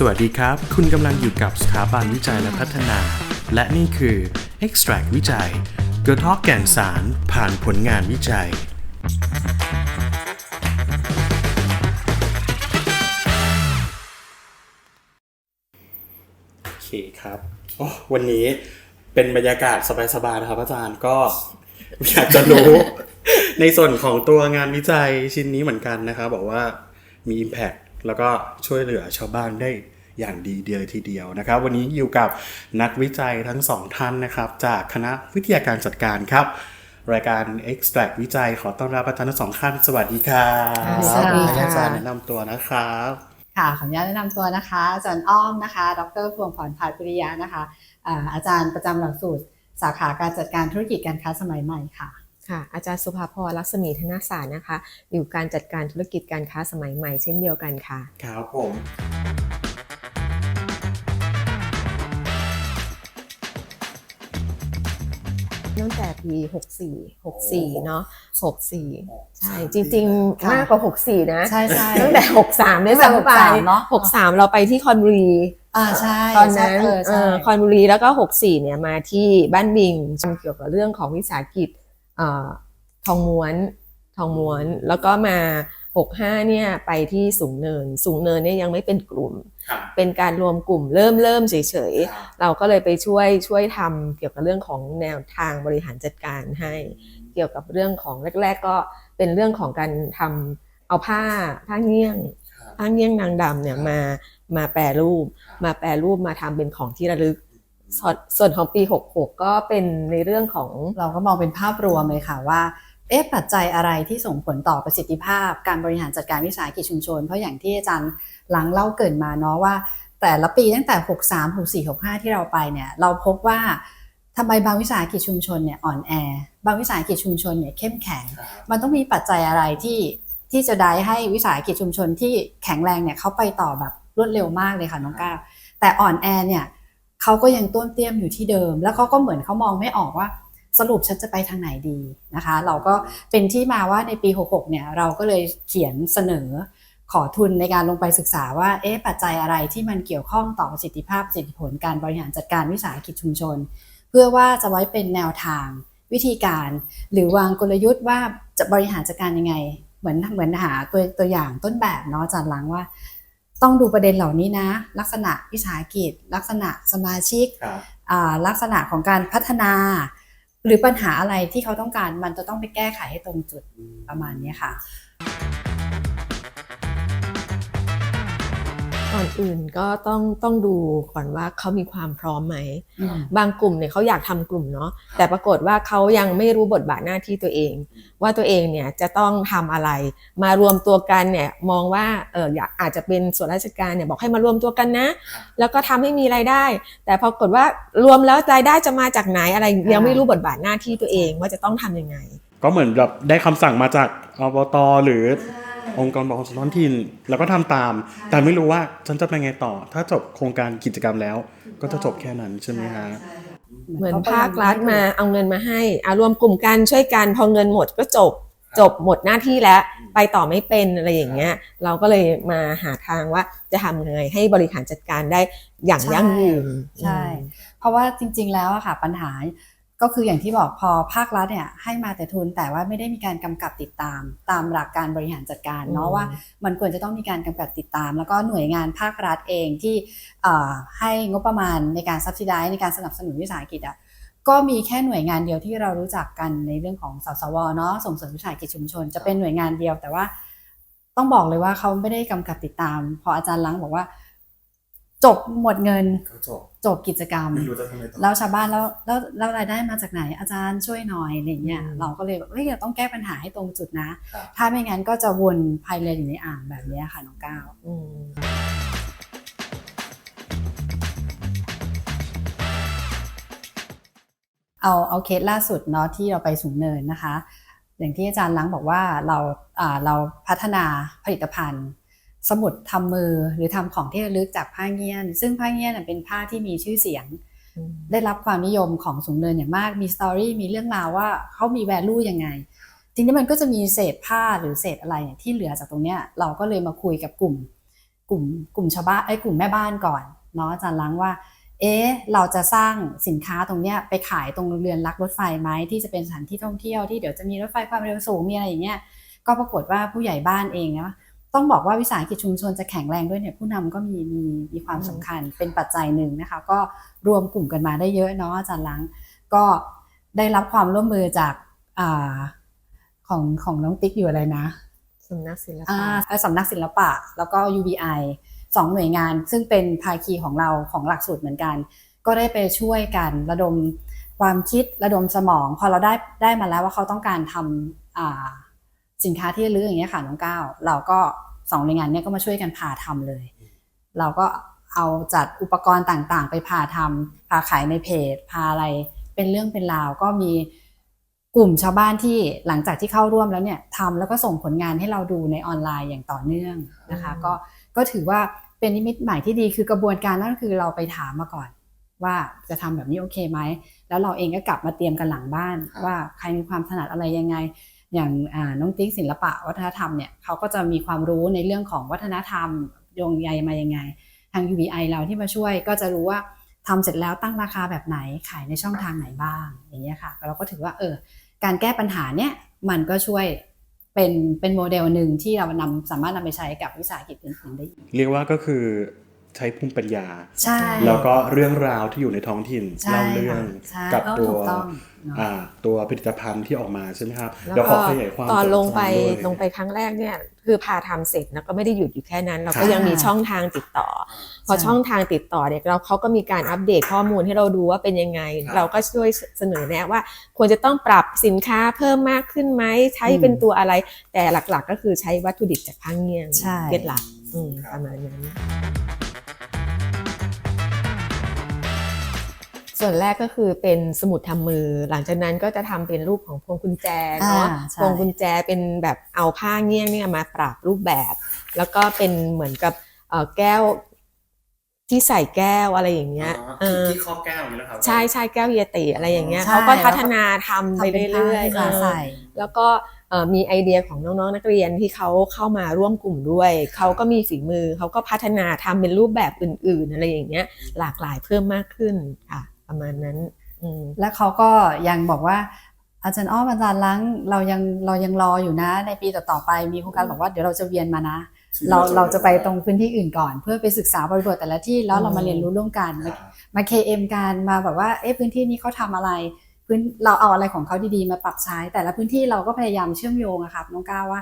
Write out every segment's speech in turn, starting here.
สวัสดีครับ คุณกำลังอยู่กับสถาบันวิจัยและพัฒนา และนี่คือ Extract วิจัยกระเทาะแก่นสารผ่านผลงานวิจัย โอเคครับโอ้วันนี้เป็นบรรยากาศสบายๆนะครับอาจารย์ก็อยากจะรู้ ในส่วนของตัวงานวิจัยชิ้นนี้เหมือนกันนะครับบอกว่ามี Impact แล้วก็ช่วยเหลือชาวบ้านได้อย่างดีเดียวทีเดียวนะครับ วันนี้อยู่กับนักวิจัยทั้งสองท่านนะครับ จากคณะวิทยาการจัดการครับ รายการ Extract วิจัยขอต้อนรับอาจารย์ทั้งสองท่านสวัสดีครับสวัสดีค่ะให้อาจารย์แนะนำตัวนะครับค่ะขออนุญาตแนะนำตัวนะคะอาจารย์อ้อมนะคะ ดรพวงพรพาดปริยานะคะอ่าอาจารย์ประจำหลักสูตรสาขาการจัดการธุรกิจการค้าสมัยใหม่ค่ะ ค่ะอาจารย์สุภาพรลักษมีธนศาสตร์นะคะ อยู่การจัดการธุรกิจการค้าสมัยใหม่เช่นเดียวกันค่ะ ครับผมตั้งแต่ปี 64 64 เนาะ64 ใช่ จริง ๆ มากกว่า 64 นะ ใช่ใช่ตั้งแต่ 63ด้วยซ้ำไป63เนอะ63 เราไปที่คอนบุรีอ่าใช่ตอนนั้นเออเอใช่อคอนบุรีแล้วก็ 64 เนี่ยมาที่บ้านบิงทำเกี่ยวกับเรื่องของวิสาหกิจเอ่อ ทองม้วนทองม้วน แล้วก็มา 65เนี่ยไปที่สูงเนิน สูงเนินเนี่ยยังไม่เป็นกลุ่มครับเป็นการรวมกลุ่มเริ่มเริ่มเฉยครับๆเราก็เลยไปช่วยช่วยทำเกี่ยวกับเรื่องของแนวทางบริหารจัดการให้ เกี่ยวกับเรื่องของแรก ๆ ก็เป็นเรื่องของการทำเอาผ้าผ้าเงี้ยงครับผ้าเงี้ยงนางดำเนี่ยมามาแปรรูป มาแปรรูปมาทำเป็นของที่ระลึก ส่วนส่วนของปี 66 ก็เป็นในเรื่องของเราก็มองเป็นภาพรวมเลยค่ะว่าเอ๊ะปัจจัยอะไรที่ส่งผลต่อประสิทธิภาพ การบริหารจัดการวิสาหกิจชุมชน เพราะอย่างที่อาจารย์หลังเล่าเกินมาเนาะว่า แต่ละปีตั้งแต่ 63 64 65 ที่เราไปเนี่ยเราพบว่าทำไมบางวิสาหกิจชุมชนเนี่ยอ่อนแอบางวิสาหกิจชุมชนเนี่ยเข้มแข็ง มันต้องมีปัจจัยอะไรที่ที่จะได้ให้วิสาหกิจชุมชนที่แข็งแรงเนี่ยเขาไปต่อแบบรวดเร็วมากเลยค่ะน้องก้าวแต่อ่อนแอเนี่ย เขาก็ยังต้นเตี้ยมอยู่ที่เดิม แล้วเขาก็เหมือนเขามองไม่ออกว่า สรุปฉันจะไปทางไหนดีนะคะ เราก็เป็นที่มาว่าในปี 66 เนี่ยเราก็เลยเขียนเสนอขอทุนในการลงไปศึกษาว่าเอ๊ะปัจจัยอะไรที่มันเกี่ยวข้องต่อประสิทธิภาพประสิทธิผลการบริหารจัดการวิสาหกิจชุมชน เพื่อว่าจะไว้เป็นแนวทางวิธีการหรือวางกลยุทธ์ว่าจะบริหารจัดการยังไง เหมือนเหมือนหาตัวตัวอย่างต้นแบบเนาะจารย์ลังว่า ต้องดูประเด็นเหล่านี้นะ ลักษณะวิสาหกิจ ลักษณะสมาชิกครับอ่าลักษณะของการพัฒนา หรือปัญหาอะไรที่เขาต้องการมันจะต้องไปแก้ไขให้ตรงจุดประมาณนี้ค่ะ ก่อนอื่นก็ต้องต้องดูก่อนว่าเขามีความพร้อมไหมอืมบางกลุ่มเนี่ยเขาอยากทำกลุ่มเนาะแต่ปรากฏว่าเขายังไม่รู้บทบาทหน้าที่ตัวเอง ว่าตัวเองเนี่ยจะต้องทำอะไร มารวมตัวกันเนี่ยมองว่าเอออยากอาจจะเป็นส่วนราชการเนี่ยบอกให้มารวมตัวกันนะ แล้วก็ทำให้มีรายได้ แต่ปรากฏว่ารวมแล้วรายได้จะมาจากไหนอะไรยังไม่รู้บทบาทหน้าที่ตัวเองว่าจะต้องทำยังไง ก็เหมือนแบบได้คำสั่งมาจากอบตหรือ องค์กรปกครองส่วนท้องถิ่นแล้วก็ทำตาม แต่ไม่รู้ว่าฉันจะไปไงต่อ ถ้าจบโครงการกิจกรรมแล้ว ก็จะจบแค่นั้นใช่ไหมฮะเหมือนภาครัฐมาเอาเงินมาให้อารวมกลุ่มกันช่วยกันพอเงินหมดก็จบจบหมดหน้าที่แล้วไปต่อไม่เป็นอะไรอย่างเงี้ย เราก็เลยมาหาทางว่าจะทำยังไงให้บริหารจัดการได้อย่างยั่งยืนใช่ เพราะว่าจริง ๆ แล้วอะค่ะปัญหา ก็คืออย่างที่บอกพอภาครัฐเนี่ยให้มาแต่ทุนแต่ว่าไม่ได้มีการกำกับติดตาม ตามหลักการบริหารจัดการเนาะอืมว่ามันควรจะต้องมีการกำกับติดตาม แล้วก็หน่วยงานภาครัฐเองที่เอ่อให้งบประมาณในการซับซิได้ในการสนับสนุนวิสาหกิจอะก็มีแค่หน่วยงานเดียวที่เรารู้จักกันในเรื่องของสสวเนาะส่งเสริมวิสาหกิจชุมชน จะเป็นหน่วยงานเดียวแต่ว่า ต้องบอกเลยว่าเขาไม่ได้กำกับติดตาม พออาจารย์ลังบอกว่า จบหมดเงินก็จบจบกิจกรรมไม่รู้จะทำอะไรต่อแล้วชาวบ้านแล้วแล้วแล้วรายได้มาจากไหนอาจารย์ช่วยหน่อยอะไรเงี้ยอืมเราก็เลยแบบเฮ้ยเราต้องแก้ปัญหาให้ตรงจุดนะครับถ้าไม่งั้นก็จะวนภายเลนอยู่ในอ่างแบบเนี้ยค่ะน้องก้าวอืมเอาเอาเคสล่าสุดเนาะที่เราไปสูงเนินนะคะ อย่างที่อาจารย์ล้างบอกว่าเราอ่าเราพัฒนาผลิตภัณฑ์ สมุดทำมือหรือทำของที่ระลึกจากผ้าเงี้ยน ซึ่งผ้าเงี้ยนนะเป็นผ้าที่มีชื่อเสียงอืมได้รับความนิยมของสูงเนินอย่างมากมีสตอรี่มีเรื่องราวว่าเขามีแวลูยังไงทีนี้มันก็จะมีเศษผ้าหรือเศษอะไรเนี่ยที่เหลือจากตรงเนี้ยเราก็เลยมาคุยกับกลุ่ม กลุ่มกลุ่มชาวบ้านไอ้ยกลุ่มแม่บ้านก่อนเนาะอาจารย์ล้างว่า เอ๊ะเราจะสร้างสินค้าตรงเนี้ยไปขายตรงเรือนรักรถไฟไหมที่จะเป็นสถานที่ท่องเที่ยวที่เดี๋ยวจะมีรถไฟความเร็วสูงมีอะไรอย่างเงี้ยก็ปรากฏว่าผู้ใหญ่บ้านเองนะ ต้องบอกว่าวิสาหกิจชุมชนจะแข็งแรงด้วยเนี่ยผู้นำก็มีมีมีความสำคัญเป็นปัจจัยหนึ่งนะคะ ก็รวมกลุ่มกันมาได้เยอะเนาะอาจารย์ล้างก็ได้รับความร่วมมือจากอ่าของของน้องติ๊กอยู่อะไรนะสำนักศิลอ่าปะสำนักศิลปะ แล้วก็ UBI สองหน่วยงานซึ่งเป็นภาคีของเราของหลักสูตรเหมือนกัน ก็ได้ไปช่วยกันระดมความคิดระดมสมอง พอเราได้ได้มาแล้วว่าเขาต้องการทำอ่า สินค้าที่ระลึกอย่างเงี้ยค่ะน้องก้าวเราก็สองหน่วยงานเนี้ยก็มาช่วยกันพาทำเลย เราก็เอาจัดอุปกรณ์ต่างๆ ไปพาทำพาขายในเพจพาอะไรเป็นเรื่องเป็นราวก็มีกลุ่มชาวบ้านที่หลังจากที่เข้าร่วมแล้วเนี่ยทำแล้วก็ส่งผลงานให้เราดูในออนไลน์อย่างต่อเนื่องนะคะอืมก็ก็ถือว่าเป็นนิมิตหมายที่ดีคือกระบวนการนั่นก็คือเราไปถามมาก่อน ว่าจะทำแบบนี้โอเคไหมแล้วเราเองก็กลับมาเตรียมกันหลังบ้านครับว่าใครมีความถนัดอะไรยังไง อย่างน้องติ๊กศิลปะวัฒนธรรมเนี่ยเขาก็จะมีความรู้ในเรื่องของวัฒนธรรมโยงใยมายังไง ทาง UBI เราที่มาช่วยก็จะรู้ว่าทำเสร็จแล้วตั้งราคาแบบไหนขายในช่องทางไหนบ้างอย่างเงี้ยค่ะเราก็ถือว่าเออการแก้ปัญหาเนี่ยมันก็ช่วยเป็นเป็นโมเดลหนึ่งที่เรานำสามารถนำไปใช้กับวิสาหกิจอื่นๆได้ เรียกว่าก็คือ ใช้ภูมิปัญญาใช่แล้วก็เรื่องราวที่อยู่ในท้องถิ่นใช่เล่าเรื่องใช่กับเออตัวถูกต้องเนอะอ่าตัวผลิตภัณฑ์ที่ออกมาใช่ไหมครับแล้วเดี๋ยวขก็อขยายความตอนลงไปจากอาจารย์ด้วยลงไปครั้งแรกเนี่ยคือพาทำเสร็จแล้วก็ไม่ได้หยุดอยู่แค่นั้น เราครัก็บยังมีช่องทางติดต่อ พอใช่ช่องทางติดต่อเนี่ยเราเขาก็มีการอัปเดตข้อมูลให้เราดูว่าเป็นยังไงครับเราก็ช่วยเสนอแนะว่า ควรจะต้องปรับสินค้าเพิ่มมากขึ้นไหมใช้อืมเป็นตัวอะไร แต่หลักๆ ก็คือใช้วัตถุดิบจากข้างเงียงใช่เป็นหลักอืมครับประมาณนั้น ส่วนแรกก็คือเป็นสมุดทำมือ หลังจากนั้นก็จะทำเป็นรูปของพวงกุญแจเนาะอ่าใช่พวงกุญแจเป็นแบบเอาผ้าเงี้ยงเนี่ยมาปรับรูปแบบ แล้วก็เป็นเหมือนกับเอ่อแก้วที่ใส่แก้วอะไรอย่างเงี้ยเออที่ข้อแก้วอย่างนี้นะครับใช่ใช่แก้วเยติอะไรอย่างเงี้ยใช่เขาก็พัฒนาทำไปทำเป็นผ้าเรื่อยที่ๆมาเออใส่แล้วก็เอ่อมีไอเดียของน้องๆนักเรียนที่เขาเข้ามาร่วมกลุ่มด้วยเขาก็มีฝีมือเขาก็พัฒนาทำเป็นรูปแบบอื่น ๆ อะไรอย่างเงี้ย หลากหลายเพิ่มมากขึ้นค่ะ ประมาณนั้นอืมแล้วเขาก็ยังบอกว่า อาจารย์อ้อมอาจารย์ล้างเรายังเรายังรออยู่นะ ในปีต่อๆไปมีโครงการบอกว่าเดี๋ยวเราจะเวียนมานะ เราเราจะไปตรงพื้นที่อื่นก่อน เพื่อไปศึกษาบริบทแต่ละที่แล้วเรามาเรียนรู้ร่วมกันครับมา KM กันมาแบบว่าเอ๊ะพื้นที่นี้เขาทำอะไรพื้นเราเอาอะไรของเขาดีๆมาปรับใช้ แต่ละพื้นที่เราก็พยายามเชื่อมโยงอะครับน้องก้าวว่า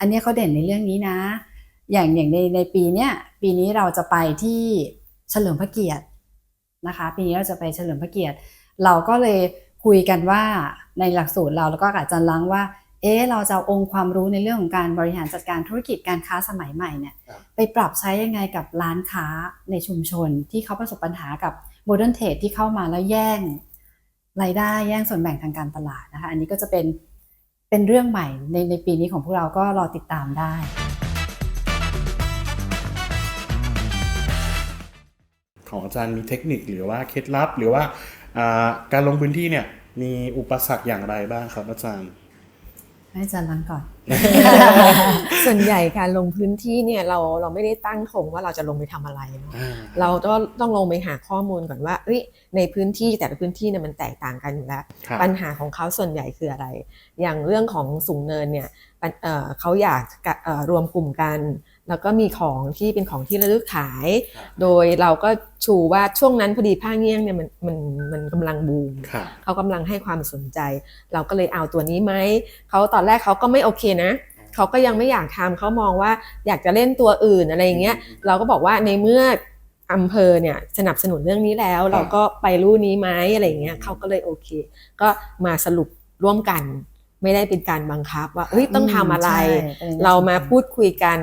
อันเนี้ยเขาเด่นในเรื่องนี้นะ อย่างอย่างในในปีเนี้ยปีนี้เราจะไปที่เฉลิมพระเกียรติ นะคะปีนี้เราจะไปเฉลิมพระเกียรติ เราก็เลยคุยกันว่าในหลักสูตรเราแล้วก็กับอาจารย์ลังว่า เอ๊ะเราจะเอาองค์ความรู้ในเรื่องของการบริหารจัดการธุรกิจการค้าสมัยใหม่เนี่ยครับไปปรับใช้ยังไงกับร้านค้าในชุมชน ที่เขาประสบปัญหากับโมเดิร์นเทรดที่เข้ามาแล้วแย่งรายได้แย่งส่วนแบ่งทางการตลาดนะคะอันนี้ก็จะเป็นเป็นเรื่องใหม่ในในปีนี้ของพวกเราก็รอติดตามได้ ของอาจารย์มีเทคนิคหรือว่าเคล็ดลับ หรือว่าอ่าการลงพื้นที่เนี่ยมีอุปสรรคอย่างไรบ้างครับอาจารย์ให้อาจารย์ลังก่อน ส่วนใหญ่การลงพื้นที่เนี่ยเราเราไม่ได้ตั้งธงว่าเราจะลงไปทำอะไรเนอะเราต้องต้องลงไปหาข้อมูลก่อนว่าเอ้ยในพื้นที่แต่ละพื้นที่เนี่ยมันแตกต่างกันอยู่แล้วครับปัญหาของเขาส่วนใหญ่คืออะไร อย่างเรื่องของสูงเนินเนี่ยปัญเอ่อเขาอยากกะเอ่อรวมกลุ่มกัน แล้วก็มีของที่เป็นของที่ระลึกขายครับโดยเราก็ชูว่าช่วงนั้นพอดีผ้าเงี้ยงเนี่ยมันมันมันกำลังบูมค่ะเขากำลังให้ความสนใจ เราก็เลยเอาตัวนี้ไหม เขาตอนแรกเขาก็ไม่โอเคนะ เขาก็ยังไม่อยากทำเขามองว่าอยากจะเล่นตัวอื่นอะไรอย่างเงี้ย เราก็บอกว่าในเมื่ออำเภอเนี่ยสนับสนุนเรื่องนี้แล้ว เราก็ไปรู่นี้ไหมอะไรอย่างเงี้ยเขาก็เลยโอเค ก็มาสรุปร่วมกัน ไม่ได้เป็นการบังคับว่าเอ้ยต้องทำอะไรใช่เป็นอย่างนั้นเรามาพูดคุยกัน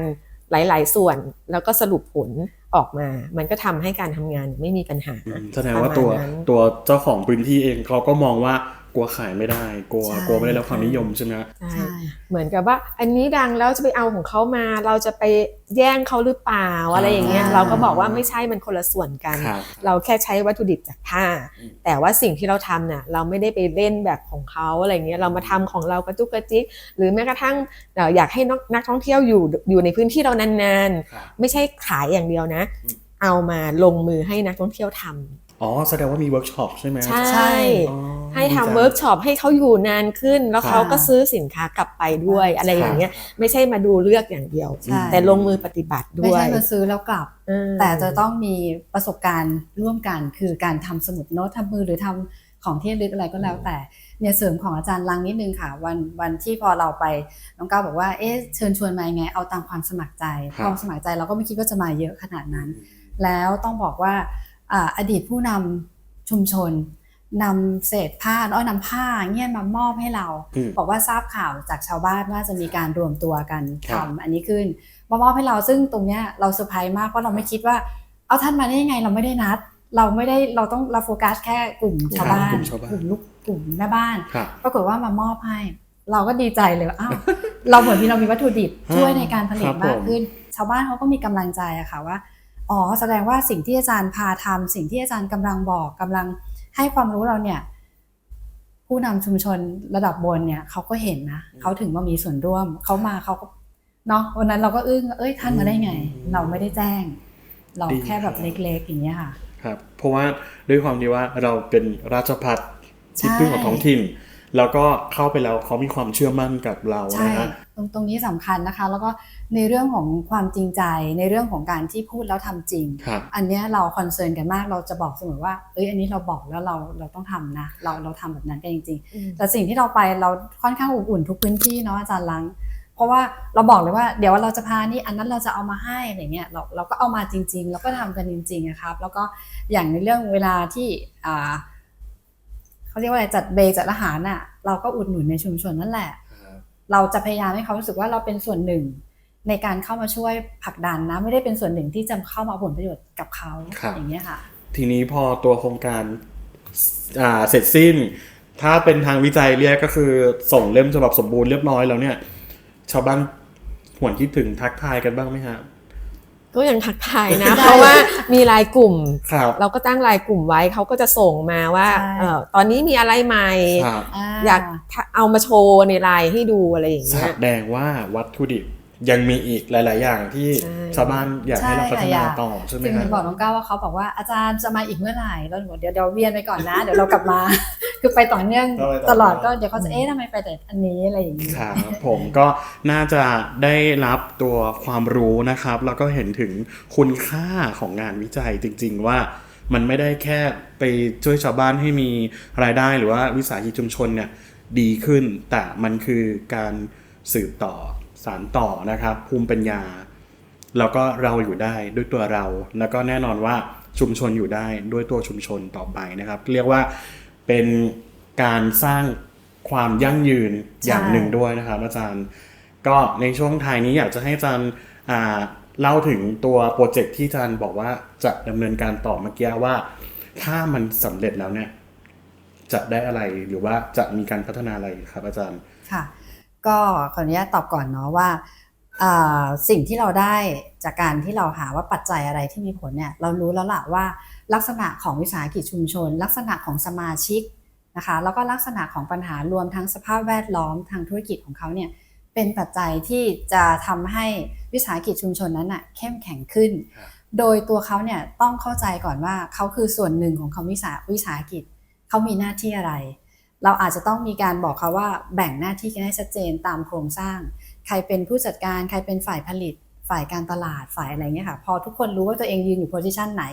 หลาย ๆ ส่วนแล้วก็สรุปผลออกมา มันก็ทำให้การทำงานไม่มีปัญหาอืมแสดงว่าตัวประมาณนั้นตัวเจ้าของพื้นที่เองเขาก็มองว่า กลัวขายไม่ได้กลัวใช่ กลัวไม่ได้รับความนิยมใช่ไหมฮะใช่ใช่ เหมือนกับว่า อันนี้ดังแล้วจะไปเอาของเขามา เราจะไปแย่งเขาหรือเปล่าอะไรอย่างเงี้ย อ่า เราก็บอกว่าไม่ใช่มันคนละส่วนกัน ครับ เราแค่ใช้วัตถุดิบจากผ้า อืม แต่ว่าสิ่งที่เราทำเนี่ยเราไม่ได้ไปเล่นแบบของเขาอะไรเงี้ยเรามาทำของเรากระจุกกระจิกหรือแม้กระทั่งเอ่ออยากให้นักนักท่องเที่ยวอยู่อยู่ในพื้นที่เรานานครับ ๆ ไม่ใช่ขายอย่างเดียวนะ อืม เอามาลงมือให้นักท่องเที่ยวทำอ๋อแสดงว่ามีเวิร์กช็อปใช่ไหมใช่ใช่อ๋อ ให้ดีจัทำงเวิร์กช็อปให้เขาอยู่นานขึ้น แล้วค่ะเขาก็ซื้อสินค้ากลับไปด้วยอะไรอย่างเงี้ย ไม่ใช่มาดูเลือกอย่างเดียวใช่แต่ลงมือปฏิบัติไม่ด้วยใช่มาซื้อแล้วกลับอืมแต่จะต้องมีประสบการณ์ร่วมกัน คือการทำสมุดโน้ตทำมือหรือทำของที่ระลึกอะไรก็แล้วแต่เนี่ยเสริมของอาจารย์ลังนิดนึงค่ะ วันวันที่พอเราไปน้องก้าวบอกว่าเอ๊ะเชิญชวนมายังไงเอาตามความสมัครใจครับความสมัครใจเราก็ไม่คิดว่าจะมาเยอะขนาดนั้น แล้วต้องบอกว่าอ่าอดีตผู้นำชุมชน นำเศษผ้าอ้อยนำผ้าเงี้ยมามอบให้เราอืมบอกว่าทราบข่าวจากชาวบ้านว่าจะมีการรวมตัวกันครัทำบอันนี้ขึ้นมามอบให้เราซึ่งตรงเนี้ยเราเซอร์ไพรส์มากเพราะเราไม่คิดว่า เอาท่านมาได้ยังไงเราไม่ได้นัด เราไม่ได้เราต้องเราโฟกัสแค่กลุ่มชาวบ้านกลุ่มชาวบ้านกลุ่มลูกกลุ่มแม่บ้านครับปรากฏว่ามามอบให้ เราก็ดีใจเลยว่าอ้าวเราเหมือนที่เรามีวัตถุดิบช่วยในการผลิคตรับผมมากขึ้น ชาวบ้านเขาก็มีกำลังใจอะค่ะว่าอ๋อแสดงว่าสิ่งที่อาจารย์พาทำสิ่งที่อาจารย์กำลังบอกกำลัง ให้ความรู้เราเนี่ย ผู้นำชุมชนระดับบนเนี่ยเขาก็เห็นนะเขาถึงมามีส่วนร่วมเขามาเขาก็เนาะวันนั้นเราก็อึ้งเอ้ยท่านมาได้ไง เราไม่ได้แจ้ง เราดีแค่แบบครับเล็กๆอย่างเงี้ยค่ะครับเพราะว่าด้วยความที่ว่าเราเป็นราชพัฒที่ใช่พึ่งของท้องถิ่น แล้วก็เข้าไปแล้วเขามีความเชื่อมั่นกับเราใช่นะฮะตรงตรงนี้สำคัญนะคะ แล้วก็ ในเรื่องของความจริงใจในเรื่องของการที่พูดแล้วทำจริงครับอันเนี้ยเราคอนเซิร์นกันมากเราจะบอกเสมอว่าเอ้ยอันนี้เราบอกแล้วเราเราต้องทำนะ เราเราทำแบบนั้นกันจริงอืมๆแต่สิ่งที่เราไปเราค่อนข้างอบอุ่นทุกพื้นที่เนาะอาจารย์ลังเพราะว่าเราบอกเลยว่าเดี๋ยวเราจะพานี่อันนั้นเราจะเอามาให้อะไรเงี้ยเราเราก็เอามาจริง ๆ แล้วก็ทำกันจริงๆอะครับ แล้วก็อย่างในเรื่องเวลาที่อ่าเขาเรียกว่าอะไรจัดเบรกจัดอาหารน่ะเราก็อุดหนุนในชุมชนนั่นแหละ เราจะพยายามให้เขารู้สึกว่าเราเป็นส่วนหนึ่ง ในการเข้ามาช่วยผลักดันนะ ไม่ได้เป็นส่วนหนึ่งที่จะเข้ามาเอาผลประโยชน์กับเขาครับอย่างเงี้ยค่ะ ทีนี้พอตัวโครงการอ่าเสร็จสิ้น ถ้าเป็นทางวิจัยเรียกก็คือส่งเล่มฉบับสมบูรณ์เรียบร้อยแล้วเนี่ย ชาวบ้านหวนคิดถึงทักทายกันบ้างไหมฮะก็ยังทักทายนะ เพราะว่ามีรายกลุ่มครับเราก็ตั้งรายกลุ่มไว้เขาก็จะส่งมาว่าใช่เออตอนนี้มีอะไรใหม่ครับอยากเอามาโชว์ในไลน์ให้ดูอะไรอย่างแสเงี้ยดงว่าวัตถุดิบ ยังมีอีกหลาย ๆ อย่างที่ใช่ชาวบ้านอยากให้เราพัฒใช่นาค่ะต่อใช่ไหมจึงฮะบอกน้องก้าวว่าเขาบอกว่าอาจารย์จะมาอีกเมื่อไหร่แล้วหนูบอกเดี๋ยวเดี๋ยวเวียนไปก่อนนะ เดี๋ยวเรากลับมา คือไปต่อเนื่องก็ไปต่อตลอดก็เดี๋ยวเขาจะเอ๊ะทำไมไปแต่อันนี้อะไรอย่างนี้ครับผมก็น่าจะได้รับตัวความรู้นะครับ แล้วก็เห็นถึงคุณค่าของงานวิจัยจริง ๆ ว่ามันไม่ได้แค่ไปช่วยชาวบ้านให้มีรายได้หรือว่าวิสาหกิจชุมชนเนี่ยดีขึ้น แต่มันคือการสืบต่อ สารต่อนะครับ ภูมิปัญญา แล้วก็เราอยู่ได้ด้วยตัวเรา แล้วก็แน่นอนว่าชุมชนอยู่ได้ด้วยตัวชุมชนต่อไปนะครับ เรียกว่าเป็นการสร้างความยั่งยืนอย่างหนึ่งด้วยนะครับ อาจารย์ ก็ในช่วงท้ายนี้อยากจะให้อาจารย์เล่าถึงตัวโปรเจกต์ที่อาจารย์บอกว่าจะดำเนินการต่อเมื่อกี้ว่า ถ้ามันสำเร็จแล้วเนี่ยจะได้อะไรหรือว่าจะมีการพัฒนาอะไรครับอาจารย์ค่ะ ก็ขออนุญาตตอบก่อนเนาะว่าอ่าสิ่งที่เราได้จากการที่เราหาว่าปัจจัยอะไรที่มีผลเนี่ยเรารู้แล้วล่ะว่าลักษณะของวิสาหกิจชุมชน ลักษณะของสมาชิกนะคะแล้วก็ลักษณะของปัญหารวมทั้งสภาพแวดล้อมทางธุรกิจของเขาเนี่ยเป็นปัจจัยที่จะทำให้วิสาหกิจชุมชนนั้นน่ะเข้มแข็งขึ้นครับโดยตัวเขาเนี่ยต้องเข้าใจก่อนว่าเขาคือส่วนหนึ่งของคำวิสาวิสาหกิจเขามีหน้าที่อะไร เราอาจจะต้องมีการบอกเขาว่าแบ่งหน้าที่กันให้ชัดเจนตามโครงสร้าง ใครเป็นผู้จัดการใครเป็นฝ่ายผลิต ฝ่ายการตลาดฝ่ายอะไรเงี้ยค่ะ พอทุกคนรู้ว่าตัวเองยืนอยู่โพสิชันไหน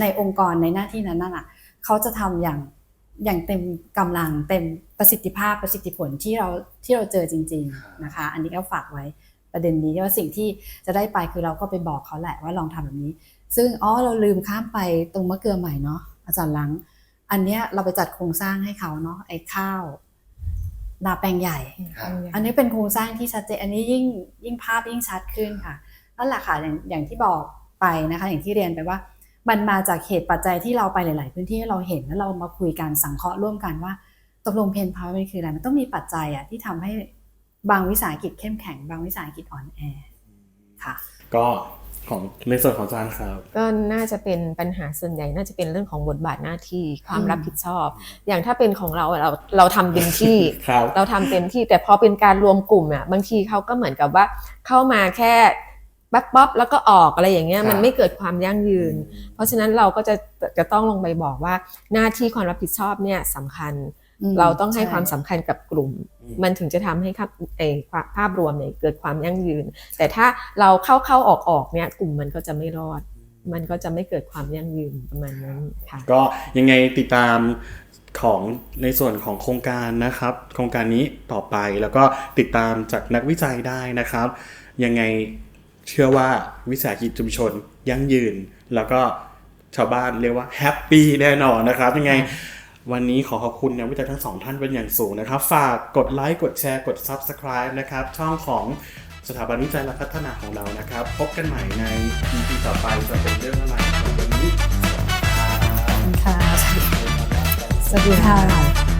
ในองค์กรในหน้าที่นั้นน่ะเขาจะทำอย่างอย่างเต็มกำลังเต็มประสิทธิภาพประสิทธิผลที่เราที่เราเจอจริง ๆนะคะ อันนี้ก็ฝากไว้ประเด็นนี้ว่าสิ่งที่จะได้ไปคือเราก็ไปบอกเขาแหละว่าลองทำแบบนี้ ซึ่งอ๋อเราลืมข้ามไปตรงมะเกลือใหม่เนาะอาจารย์ลัง อันเนี้ยเราไปจัดโครงสร้างให้เขาเนาะไอ้ข้าวนาแปลงใหญ่ ครับ อันนี้เป็นโครงสร้างที่ชัดเจนอันนี้ยิ่งยิ่งภาพยิ่งชัดขึ้นค่ะนั่นแหละค่ะอย่างอย่างที่บอกไปนะคะ อย่างที่เรียนไปว่า มันมาจากเหตุปัจจัยที่เราไปหลาย ๆ พื้นที่เราเห็นแล้วเรามาคุยกันสังเคราะห์ร่วมกันว่าตกลงเพนพาวมันคืออะไรมันต้องมีปัจจัยอะที่ทำให้บางวิสาหกิจเข้มแข็ง บางวิสาหกิจอ่อนแอค่ะ ก็ ของในส่วนของอาจารย์ครับ ก็น่าจะเป็นปัญหาส่วนใหญ่น่าจะเป็นเรื่องของบทบาทหน้าที่ความอืมรับผิดชอบ อย่างถ้าเป็นของเราเราเราทำเต็มที่ครับเราทำเต็มที่แต่พอเป็นการรวมกลุ่มอะบางทีเขาก็เหมือนกับว่าเข้ามาแค่แป๊บป๊บแล้วก็ออกอะไรอย่างเงี้ยครับมันไม่เกิดความยั่งยืน เพราะฉะนั้นเราก็จะจะต้องลงไปบอกว่าหน้าที่ความรับผิดชอบเนี่ยสำคัญมเราต้องให้ช่ความสำคัญกับกลุ่มอื มมันถึงจะทำให้ครับเออความภาพรวมเนี่ยเกิดความยั่งยืน แต่ถ้าเราเข้าเข้าออกออกเนี่ยกลุ่มมันก็จะไม่รอด มันก็จะไม่เกิดความยั่งยืนประมาณนั้นค่ะก็ยังไงติดตามของในส่วนของโครงการนะครับ โครงการนี้ต่อไปแล้วก็ติดตามจากนักวิจัยได้นะครับ ยังไงเชื่อว่าวิสาหกิจชุมชนยั่งยืน แล้วก็ชาวบ้านเรียกว่าแฮปปี้แน่นอนนะครับยังไง วันนี้ขอขอบคุณนักวิจัยทั้งสองท่านเป็นอย่างสูงนะครับ ฝากกดไลค์กดแชร์กด Subscribe นะครับ ช่องของสถาบันวิจัยและพัฒนาของเรานะครับ พบกันใหม่ใน EP ต่อไปจะเป็นเรื่องอะไรวันนี้สวัสดีค่ะสวัสดีค่ะ